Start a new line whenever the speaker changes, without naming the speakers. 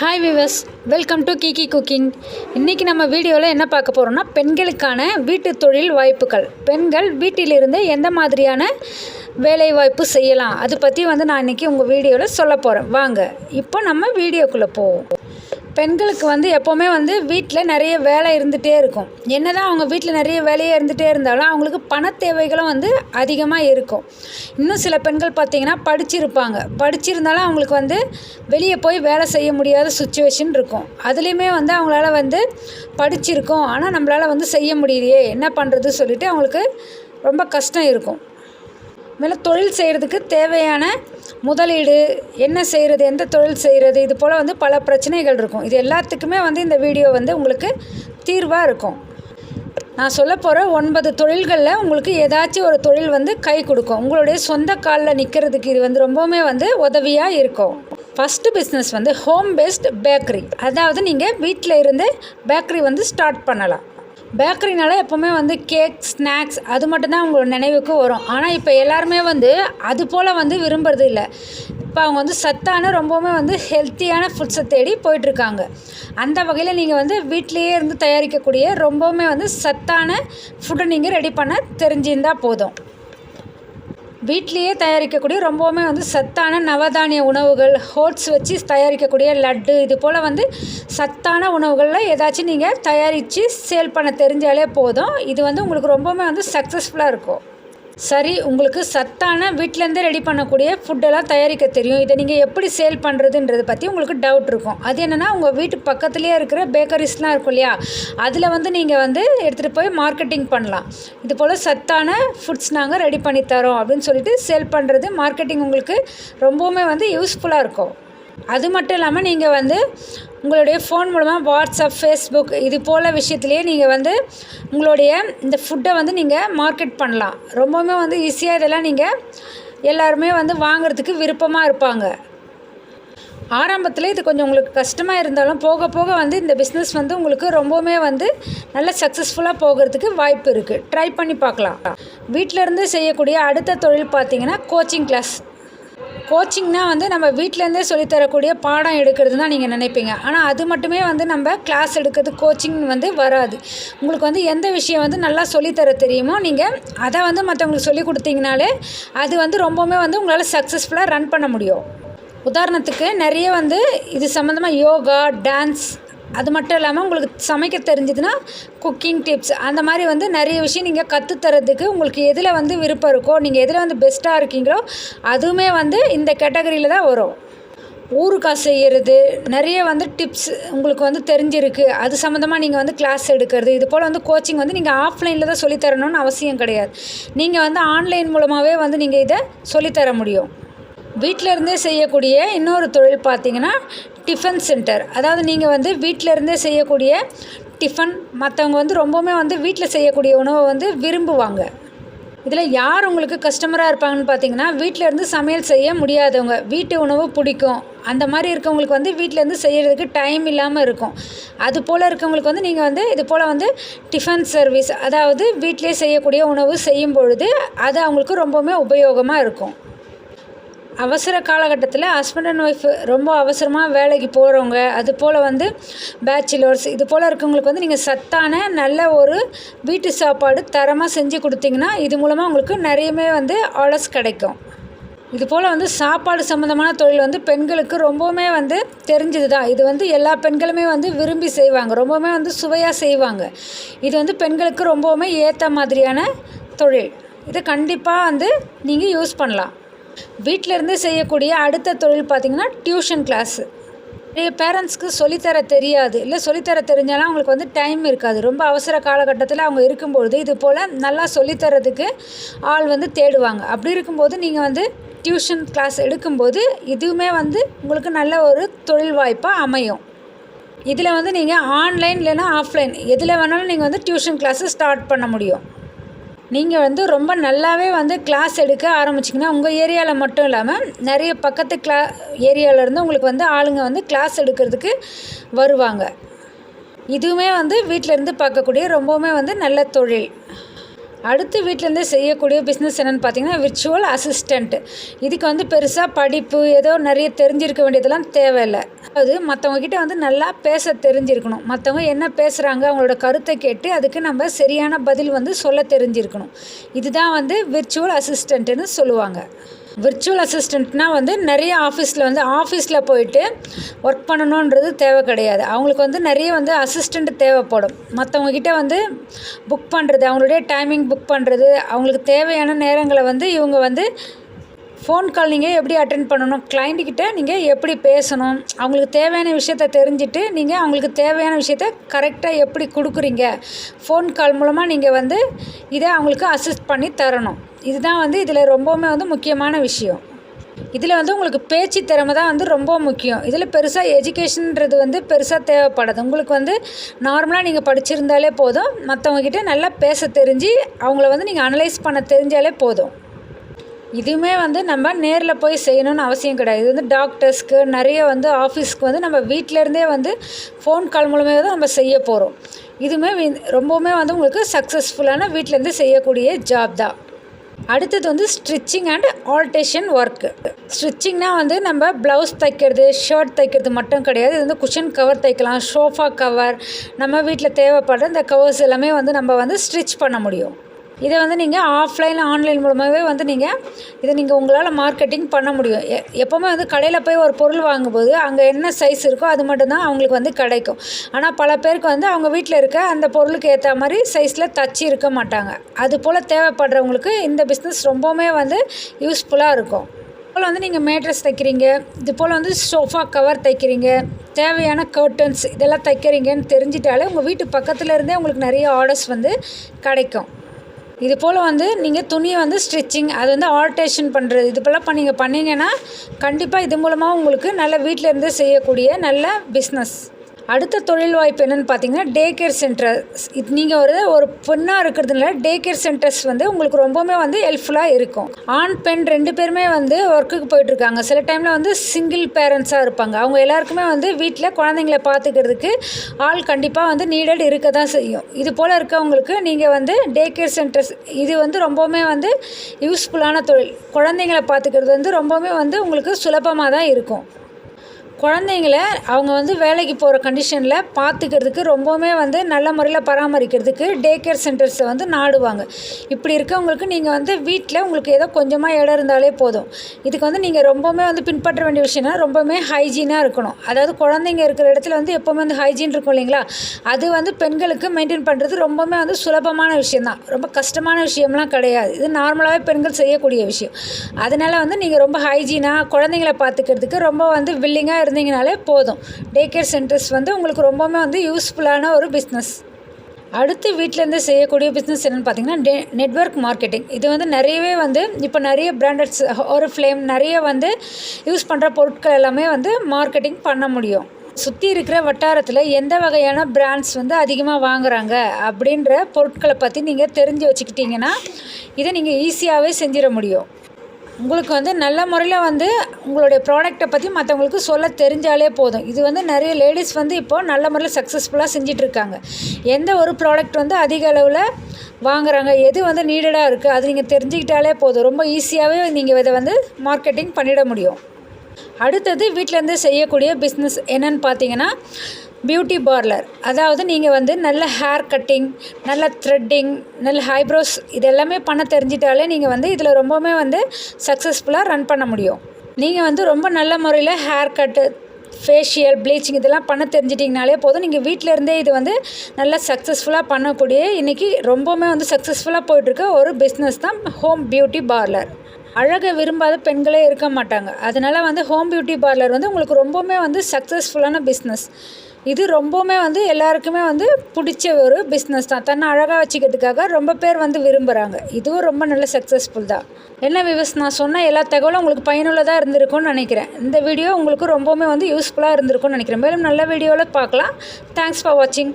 Hi viewers welcome to கீகி cooking இன்றைக்கி நம்ம வீடியோவில் என்ன பார்க்க போகிறோம்னா பெண்களுக்கான வீட்டு தொழில் வாய்ப்புகள். பெண்கள் வீட்டிலிருந்து எந்த மாதிரியான வேலைவாய்ப்பு செய்யலாம்? அது பற்றி வந்து நான் இன்றைக்கி உங்கள் வீடியோவில் சொல்ல போகிறேன் வாங்க இப்போ நம்ம வீடியோக்குள்ளே போவோம். பெண்களுக்கு வந்து எப்போவுமே வந்து வீட்டில் நிறைய வேலை இருந்துகிட்டே இருக்கும். என்னதான் அவங்க வீட்டில் நிறைய வேலையே இருந்துகிட்டே இருந்தாலும் அவங்களுக்கு பண தேவைகளும் வந்து அதிகமாக இருக்கும். இன்னும் சில பெண்கள் பார்த்திங்கன்னா படிச்சிருப்பாங்க. படிச்சிருந்தாலும் அவங்களுக்கு வந்து வெளியே போய் வேலை செய்ய முடியாத சுச்சுவேஷன் இருக்கும். அதுலேயுமே வந்து அவங்களால வந்து படிச்சிருக்கோம். ஆனால் நம்மளால் வந்து செய்ய முடியலையே. என்ன பண்ணுறது சொல்லிட்டு அவங்களுக்கு ரொம்ப கஷ்டம் இருக்கும். மேலே தொழில் செய்கிறதுக்கு தேவையான முதலீடு என்ன செய்கிறது எந்த தொழில் செய்கிறது இது போல் வந்து பல பிரச்சனைகள் இருக்கும். இது எல்லாத்துக்குமே வந்து இந்த வீடியோ வந்து உங்களுக்கு தீர்வாக இருக்கும். நான் சொல்ல போகிற ஒன்பது தொழில்களில் உங்களுக்கு ஏதாச்சும் ஒரு தொழில் வந்து கை கொடுக்கும். உங்களுடைய சொந்த காலில் நிற்கிறதுக்கு இது வந்து ரொம்பவுமே வந்து உதவியாக இருக்கும். ஃபஸ்ட்டு பிஸ்னஸ் வந்து ஹோம் பேஸ்ட் பேக்கரி அதாவது நீங்கள் வீட்டில் இருந்து பேக்கரி வந்து ஸ்டார்ட் பண்ணலாம். பேக்கரினால எப்போவுமே வந்து கேக் ஸ்நாக்ஸ் அது மட்டும்தான் அவங்களோட நினைவுக்கு வரும். ஆனால் இப்போ எல்லாருமே வந்து அது போல் வந்து விரும்புறது இல்லை. இப்போ அவங்க வந்து சத்தான ரொம்பவுமே வந்து ஹெல்த்தியான ஃபுட்ஸை தேடி போயிட்டுருக்காங்க. அந்த வகையில் நீங்கள் வந்து வீட்டிலையே இருந்து தயாரிக்கக்கூடிய ரொம்பவுமே வந்து சத்தான ஃபுட்டை நீங்கள் ரெடி பண்ண தெரிஞ்சிருந்தால் போதும். வீட்லேயே தயாரிக்கக்கூடிய ரொம்பவுமே வந்து சத்தான நவதானிய உணவுகள் ஹோட்ஸ் வச்சு தயாரிக்கக்கூடிய லட்டு இது போல் வந்து சத்தான உணவுகளில் ஏதாச்சும் நீங்கள் தயாரித்து சேல் பண்ண தெரிஞ்சாலே போதும். இது வந்து உங்களுக்கு ரொம்பவுமே வந்து சக்ஸஸ்ஃபுல்லாக இருக்கும். சரி உங்களுக்கு சத்தான வீட்டிலேருந்தே ரெடி பண்ணக்கூடிய ஃபுட்டெல்லாம் தயாரிக்க தெரியும். இதை நீங்கள் எப்படி சேல் பண்ணுறதுன்றதை பற்றி உங்களுக்கு டவுட் இருக்கும். அது என்னென்னா உங்கள் வீட்டு பக்கத்துலேயே இருக்கிற பேக்கரிஸ்லாம் இருக்கும் இல்லையா? அதில் வந்து நீங்கள் வந்து எடுத்துகிட்டு போய் மார்க்கெட்டிங் பண்ணலாம். இது போல் சத்தான ஃபுட்ஸ் நாங்கள் ரெடி பண்ணி தரோம் அப்படின்னு சொல்லிட்டு சேல் பண்ணுறது மார்க்கெட்டிங் உங்களுக்கு ரொம்பவுமே வந்து யூஸ்ஃபுல்லாக இருக்கும். அது மட்டும் இல்லாமல் நீங்கள் வந்து உங்களுடைய ஃபோன் மூலமாக வாட்ஸ்அப் ஃபேஸ்புக் இது போல் விஷயத்துலேயே நீங்கள் வந்து உங்களுடைய இந்த ஃபுட்டை வந்து நீங்கள் மார்க்கெட் பண்ணலாம். ரொம்பவுமே வந்து ஈஸியாக இதெல்லாம் நீங்கள் எல்லாருமே வந்து வாங்குறதுக்கு விருப்பமாக இருப்பாங்க. ஆரம்பத்தில் இது கொஞ்சம் உங்களுக்கு கஷ்டமாக இருந்தாலும் போக போக வந்து இந்த பிஸ்னஸ் வந்து உங்களுக்கு ரொம்பவுமே வந்து நல்ல சக்ஸஸ்ஃபுல்லாக போகிறதுக்கு வாய்ப்பு இருக்குது ட்ரை பண்ணி பார்க்கலாம். வீட்டிலருந்து செய்யக்கூடிய அடுத்த தொழில் பார்த்தீங்கன்னா கோச்சிங் கிளாஸ் கோச்சிங்னால் வந்து நம்ம வீட்டிலேருந்தே சொல்லித்தரக்கூடிய பாடம் எடுக்கிறது தான் நீங்கள் நினைப்பீங்க. ஆனால் அது மட்டுமே வந்து நம்ம கிளாஸ் எடுக்கிறது கோச்சிங் வந்து வராது. உங்களுக்கு வந்து எந்த விஷயம் வந்து நல்லா சொல்லித்தர தெரியுமோ நீங்கள் அதை வந்து மற்றவங்களுக்கு சொல்லி கொடுத்தீங்கனாலே அது வந்து ரொம்பவுமே வந்து உங்களால் சக்ஸஸ்ஃபுல்லாக ரன் பண்ண முடியும். உதாரணத்துக்கு நிறைய வந்து இது சம்மந்தமாக யோகா டான்ஸ் அது மட்டும் இல்லாமல் உங்களுக்கு சமைக்க தெரிஞ்சதுன்னா குக்கிங் டிப்ஸ் அந்த மாதிரி வந்து நிறைய விஷயம் நீங்கள் கற்றுத்தரதுக்கு உங்களுக்கு எதில் வந்து விருப்பம் இருக்கோ நீங்கள் எதில் வந்து பெஸ்ட்டாக இருக்கீங்களோ அதுவுமே வந்து இந்த கேட்டகரியில் தான் வரும். ஊறுகாய் செய்கிறது நிறைய வந்து டிப்ஸ் உங்களுக்கு வந்து தெரிஞ்சிருக்கு. அது சம்மந்தமாக நீங்கள் வந்து கிளாஸ் எடுக்கிறது இது போல் வந்து கோச்சிங் வந்து நீங்கள் ஆஃப்லைனில் தான் சொல்லித்தரணும்னு அவசியம் கிடையாது. நீங்கள் வந்து ஆன்லைன் மூலமாகவே வந்து நீங்கள் இதை சொல்லித்தர முடியும். வீட்டில் இருந்தே செய்யக்கூடிய இன்னொரு தொழில் பார்த்தீங்கன்னா டிஃபன் சென்டர். அதாவது நீங்கள் வந்து வீட்டில் இருந்தே செய்யக்கூடிய டிஃபன் மற்றவங்க வந்து ரொம்பவுமே வந்து வீட்டில் செய்யக்கூடிய உணவை வந்து விரும்புவாங்க. இதில் யார் உங்களுக்கு கஸ்டமராக இருப்பாங்கன்னு பார்த்தீங்கன்னா வீட்டிலேருந்து சமையல் செய்ய முடியாதவங்க வீட்டு உணவு பிடிக்கும். அந்த மாதிரி இருக்கவங்களுக்கு வந்து வீட்டிலேருந்து செய்கிறதுக்கு டைம் இல்லாமல் இருக்கும். அது போல் இருக்கவங்களுக்கு வந்து நீங்கள் வந்து இது போல் வந்து டிஃபன் சர்வீஸ் அதாவது வீட்டிலே செய்யக்கூடிய உணவு செய்யும் பொழுது அது அவங்களுக்கு ரொம்பவுமே உபயோகமாக இருக்கும். அவசர காலகட்டத்தில் ஹஸ்பண்ட் அண்ட் ஒய்ஃப் ரொம்ப அவசரமாக வேலைக்கு போகிறவங்க அது போல் வந்து பேச்சுலர்ஸ் இது போல் இருக்கவங்களுக்கு வந்து நீங்கள் சத்தான நல்ல ஒரு வீட்டு சாப்பாடு தரமாக செஞ்சு கொடுத்தீங்கன்னா இது மூலமாக உங்களுக்கு நிறையமே வந்து ஆர்டர்ஸ் கிடைக்கும். இது போல் வந்து சாப்பாடு சம்மந்தமான தொழில் வந்து பெண்களுக்கு ரொம்பவுமே வந்து தெரிஞ்சது தான் இது வந்து எல்லா பெண்களுமே வந்து விரும்பி செய்வாங்க ரொம்பவுமே வந்து சுவையாக செய்வாங்க. இது வந்து பெண்களுக்கு ரொம்பவுமே ஏற்ற மாதிரியான தொழில். இதை கண்டிப்பாக வந்து நீங்கள் யூஸ் பண்ணலாம். வீட்டிலேருந்து செய்யக்கூடிய அடுத்த தொழில் பார்த்திங்கன்னா டியூஷன் கிளாஸு நிறைய பேரண்ட்ஸ்க்கு சொல்லித்தர தெரியாது. இல்லை சொல்லித்தர தெரிஞ்சாலும் அவங்களுக்கு வந்து டைம் இருக்காது. ரொம்ப அவசர காலகட்டத்தில் அவங்க இருக்கும்பொழுது இது போல் நல்லா சொல்லித்தரதுக்கு ஆள் வந்து தேடுவாங்க. அப்படி இருக்கும்போது நீங்கள் வந்து டியூஷன் கிளாஸ் எடுக்கும்போது இதுவுமே வந்து உங்களுக்கு நல்ல ஒரு தொழில் வாய்ப்பாக அமையும். இதில் வந்து நீங்கள் ஆன்லைன் இல்லைன்னா ஆஃப்லைன் எதில் வேணாலும் நீங்கள் வந்து டியூஷன் கிளாஸு ஸ்டார்ட் பண்ண முடியும். நீங்கள் வந்து ரொம்ப நல்லாவே வந்து கிளாஸ் எடுக்க ஆரம்பிச்சிங்கன்னா உங்கள் ஏரியாவில் மட்டும் இல்லாமல் நிறைய பக்கத்து கிளா ஏரியாவிலேருந்து உங்களுக்கு வந்து ஆளுங்க வந்து கிளாஸ் எடுக்கிறதுக்கு வருவாங்க. இதுவுமே வந்து வீட்டிலேருந்து பார்க்கக்கூடிய ரொம்பவுமே வந்து நல்ல தொழில். அடுத்து வீட்டிலேருந்து செய்யக்கூடிய பிஸ்னஸ் என்னென்னு பார்த்தீங்கன்னா விர்ச்சுவல் அசிஸ்டண்ட்டு இதுக்கு வந்து பெருசாக படிப்பு ஏதோ நிறைய தெரிஞ்சிருக்க வேண்டியதெல்லாம் தேவையில்லை. அதாவது மற்றவங்கக்கிட்ட வந்து நல்லா பேச தெரிஞ்சிருக்கணும். மற்றவங்க என்ன பேசுகிறாங்க அவங்களோட கருத்தை கேட்டு அதுக்கு நம்ம சரியான பதில் வந்து சொல்ல தெரிஞ்சிருக்கணும். இதுதான் வந்து விர்ச்சுவல் அசிஸ்டண்ட்டுன்னு சொல்லுவாங்க. விர்ச்சுவல் அசிஸ்டண்ட்னால் வந்து நிறைய ஆஃபீஸில் வந்து ஆஃபீஸில் போயிட்டு ஒர்க் பண்ணணுன்றது தேவை கிடையாது. அவங்களுக்கு வந்து நிறைய வந்து அசிஸ்டண்ட் தேவைப்படும். மற்றவங்கக்கிட்ட வந்து புக் பண்ணுறது அவங்களுடைய டைமிங் புக் பண்ணுறது அவங்களுக்கு தேவையான நேரங்களை வந்து இவங்க வந்து ஃபோன் கால் நீங்கள் எப்படி அட்டன் பண்ணணும்? கிளைண்ட்டுக்கிட்ட நீங்கள் எப்படி பேசணும்? அவங்களுக்கு தேவையான விஷயத்த தெரிஞ்சுட்டு நீங்கள் அவங்களுக்கு தேவையான விஷயத்த கரெக்டாக எப்படி கொடுக்குறீங்க? ஃபோன் கால் மூலமாக நீங்கள் வந்து இதை அவங்களுக்கு அசிஸ்ட் பண்ணி தரணும். இதுதான் வந்து இதில் ரொம்பவுமே வந்து முக்கியமான விஷயம். இதில் வந்து உங்களுக்கு பேச்சு திறமை தான் வந்து ரொம்ப முக்கியம். இதில் பெருசாக எஜுகேஷன்ன்றது வந்து பெருசாக தேவைப்படாது. உங்களுக்கு வந்து நார்மலாக நீங்கள் படிச்சிருந்தாலே போதும். மற்றவங்கக்கிட்ட நல்லா பேச தெரிஞ்சு அவங்கள வந்து நீங்கள் அனலைஸ் பண்ண தெரிஞ்சாலே போதும். இதுவுமே வந்து நம்ம நேரில் போய் செய்யணும்னு அவசியம் கிடையாது. இது வந்து டாக்டர்ஸ்க்கு நிறைய வந்து ஆஃபீஸ்க்கு வந்து நம்ம வீட்டிலேருந்தே வந்து ஃபோன் கால் மூலமே தான் நம்ம செய்ய போகிறோம் இதுவுமே ரொம்பவுமே வந்து உங்களுக்கு சக்ஸஸ்ஃபுல்லான வீட்டிலேருந்து செய்யக்கூடிய ஜாப் தான். அடுத்தது வந்து ஸ்ட்ரிச்சிங் அண்ட் ஆல்டேஷன் ஒர்க்கு ஸ்ட்ரிச்சிங்னா வந்து நம்ம ப்ளவுஸ் தைக்கிறது ஷர்ட் தைக்கிறது மட்டும் கிடையாது. இது வந்து குஷன் கவர் தைக்கலாம் ஷோஃபா கவர் நம்ம வீட்டில் தேவைப்படுற இந்த கவர்ஸ் எல்லாமே வந்து நம்ம வந்து ஸ்டிச் பண்ண முடியும். இதை வந்து நீங்கள் ஆஃப்லைன் ஆன்லைன் மூலமாகவே வந்து நீங்கள் இதை நீங்கள் உங்களால் மார்க்கெட்டிங் பண்ண முடியும். எ எப்போவுமே வந்து கடையில் போய் ஒரு பொருள் வாங்கும்போது அங்கே என்ன சைஸ் இருக்கோ அது மட்டும்தான் அவங்களுக்கு வந்து கிடைக்கும். ஆனால் பல பேருக்கு வந்து அவங்க வீட்டில் இருக்க அந்த பொருளுக்கு ஏற்ற மாதிரி சைஸில் தச்சு இருக்க மாட்டாங்க. அது போல் தேவைப்படுறவங்களுக்கு இந்த பிஸ்னஸ் ரொம்பவுமே வந்து யூஸ்ஃபுல்லாக இருக்கும். போல் வந்து நீங்கள் மேட்ரஸ் தைக்கிறீங்க. இது போல் வந்து சோஃபா கவர் தைக்கிறீங்க. தேவையான கர்ட்டன்ஸ் இதெல்லாம் தைக்கிறீங்கன்னு தெரிஞ்சிட்டாலே உங்கள் வீட்டு பக்கத்தில் இருந்தே உங்களுக்கு நிறைய ஆர்டர்ஸ் வந்து கிடைக்கும். இது போல் வந்து நீங்கள் துணியை வந்து ஸ்டிச்சிங் அது வந்து ஆல்ட்ரேஷன் பண்ணுறது இது போல் பண்ணீங்க பண்ணிங்கன்னா கண்டிப்பாக இது மூலமாக உங்களுக்கு நல்ல வீட்டில் இருந்தே செய்யக்கூடிய நல்ல பிஸ்னஸ் அடுத்த தொழில் வாய்ப்பு என்னென்னு பார்த்தீங்கன்னா டே கேர் சென்டர்ஸ் இது நீங்கள் ஒரு ஒரு பெண்ணாக இருக்கிறதுனால டே கேர் சென்டர்ஸ் வந்து உங்களுக்கு ரொம்பவுமே வந்து ஹெல்ப்ஃபுல்லாக இருக்கும். ஆண் பெண் ரெண்டு பேருமே வந்து ஒர்க்குக்கு போயிட்டுருக்காங்க சில டைமில் வந்து சிங்கிள் பேரண்ட்ஸாக இருப்பாங்க. அவங்க எல்லாருக்குமே வந்து வீட்டில் குழந்தைங்கள பார்த்துக்கிறதுக்கு ஆள் கண்டிப்பாக வந்து நீடட் இருக்க தான் செய்யும். இது போல் இருக்கவங்களுக்கு நீங்கள் வந்து டே கேர் சென்டர்ஸ் இது வந்து ரொம்பவுமே வந்து யூஸ்ஃபுல்லான தொழில். குழந்தைங்கள பார்த்துக்கிறது வந்து ரொம்பவுமே வந்து உங்களுக்கு சுலபமாக தான் இருக்கும். குழந்தைங்கள அவங்க வந்து வேலைக்கு போகிற கண்டிஷனில் பார்த்துக்கிறதுக்கு ரொம்பவுமே வந்து நல்ல முறையில் பராமரிக்கிறதுக்கு டே கேர் சென்டர்ஸை வந்து நாடுவாங்க. இப்படி இருக்கவங்களுக்கு நீங்கள் வந்து வீட்டில் உங்களுக்கு ஏதோ கொஞ்சமாக இடம் இருந்தாலே போதும். இதுக்கு வந்து நீங்கள் ரொம்பவுமே வந்து பின்பற்ற வேண்டிய விஷயம்னா ரொம்பவுமே ஹைஜீனாக இருக்கணும். அதாவது குழந்தைங்க இருக்கிற இடத்துல வந்து எப்போவுமே வந்து ஹைஜீன் இருக்கும் இல்லைங்களா? அது வந்து பெண்களுக்கு மெயின்டைன் பண்ணுறது ரொம்பவுமே வந்து சுலபமான விஷயந்தான் ரொம்ப கஷ்டமான விஷயம்லாம் கிடையாது. இது நார்மலாகவே பெண்கள் செய்யக்கூடிய விஷயம். அதனால் வந்து நீங்கள் ரொம்ப ஹைஜீனாக குழந்தைங்கள பார்த்துக்கிறதுக்கு ரொம்ப வந்து வில்லிங்காக இருந்தீங்கனாலே போதும். டே கேர் சென்டர்ஸ் வந்து உங்களுக்கு ரொம்பவுமே வந்து யூஸ்ஃபுல்லான ஒரு பிஸ்னஸ் அடுத்து வீட்டிலேருந்து செய்யக்கூடிய பிஸ்னஸ் என்னென்னு பார்த்தீங்கன்னா டே நெட்வொர்க் மார்க்கெட்டிங் இது வந்து நிறையவே வந்து இப்போ நிறைய பிராண்டட்ஸ் ஒரு ஃப்ளேம் நிறைய வந்து யூஸ் பண்ணுற பொருட்கள் எல்லாமே வந்து மார்க்கெட்டிங் பண்ண முடியும். சுற்றி இருக்கிற வட்டாரத்தில் எந்த வகையான பிராண்ட்ஸ் வந்து அதிகமாக வாங்குறாங்க அப்படின்ற பொருட்களை பற்றி நீங்கள் தெரிஞ்சு வச்சுக்கிட்டிங்கன்னா இதை நீங்கள் ஈஸியாகவே செஞ்சிட முடியும். உங்களுக்கு வந்து நல்ல முறையில் வந்து உங்களுடைய ப்ராடக்ட்டை பற்றி மற்றவங்களுக்கு சொல்ல தெரிஞ்சாலே போதும். இது வந்து நிறைய லேடிஸ் வந்து இப்போது நல்ல முறையில் சக்ஸஸ்ஃபுல்லாக செஞ்சிட்ருக்காங்க எந்த ஒரு ப்ராடக்ட் வந்து அதிக அளவில் வாங்குறாங்க எது வந்து நீடடாக இருக்குது அது நீங்கள் தெரிஞ்சுக்கிட்டாலே போதும். ரொம்ப ஈஸியாகவே நீங்கள் இதை வந்து மார்க்கெட்டிங் பண்ணிட முடியும். அடுத்தது வீட்டிலேருந்து செய்யக்கூடிய பிஸ்னஸ் என்னன்னு பார்த்தீங்கன்னா பியூட்டி பார்லர் அதாவது நீங்கள் வந்து நல்ல ஹேர் கட்டிங் நல்ல த்ரெட்டிங் நல்ல ஹைப்ரோஸ் இது எல்லாமே பண்ண தெரிஞ்சிட்டாலே நீங்கள் வந்து இதில் ரொம்பவுமே வந்து சக்ஸஸ்ஃபுல்லாக ரன் பண்ண முடியும். நீங்கள் வந்து ரொம்ப நல்ல முறையில் ஹேர் கட்டு ஃபேஷியல் ப்ளீச்சிங் இதெல்லாம் பண்ண தெரிஞ்சிட்டிங்கனாலே போதும். நீங்கள் வீட்டில் இருந்தே இது வந்து நல்லா சக்ஸஸ்ஃபுல்லாக பண்ணக்கூடிய இன்றைக்கி ரொம்பவுமே வந்து சக்ஸஸ்ஃபுல்லாக போயிட்டுருக்க ஒரு பிஸ்னஸ் தான் ஹோம் பியூட்டி பார்லர் அழகை விரும்பாத பெண்களே இருக்க மாட்டாங்க. அதனால் வந்து ஹோம் பியூட்டி பார்லர் வந்து உங்களுக்கு ரொம்பவுமே வந்து சக்ஸஸ்ஃபுல்லான பிஸ்னஸ் இது ரொம்பவுமே வந்து எல்லாருக்குமே வந்து பிடிச்ச ஒரு பிஸ்னஸ் தான். தன்னை அழகாக வச்சுக்கிறதுக்காக ரொம்ப பேர் வந்து விரும்புகிறாங்க இதுவும் ரொம்ப நல்ல சக்ஸஸ்ஃபுல் தான். என்ன விவஸ் நான் சொன்ன எல்லா தகவலும் உங்களுக்கு பயனுள்ளதாக இருந்திருக்கும்னு நினைக்கிறேன். இந்த வீடியோ உங்களுக்கு ரொம்பவுமே வந்து யூஸ்ஃபுல்லாக இருந்திருக்கும்னு நினைக்கிறேன். மேலும் நல்ல வீடியோவில் பார்க்கலாம். தேங்க்ஸ் ஃபார் வாட்சிங்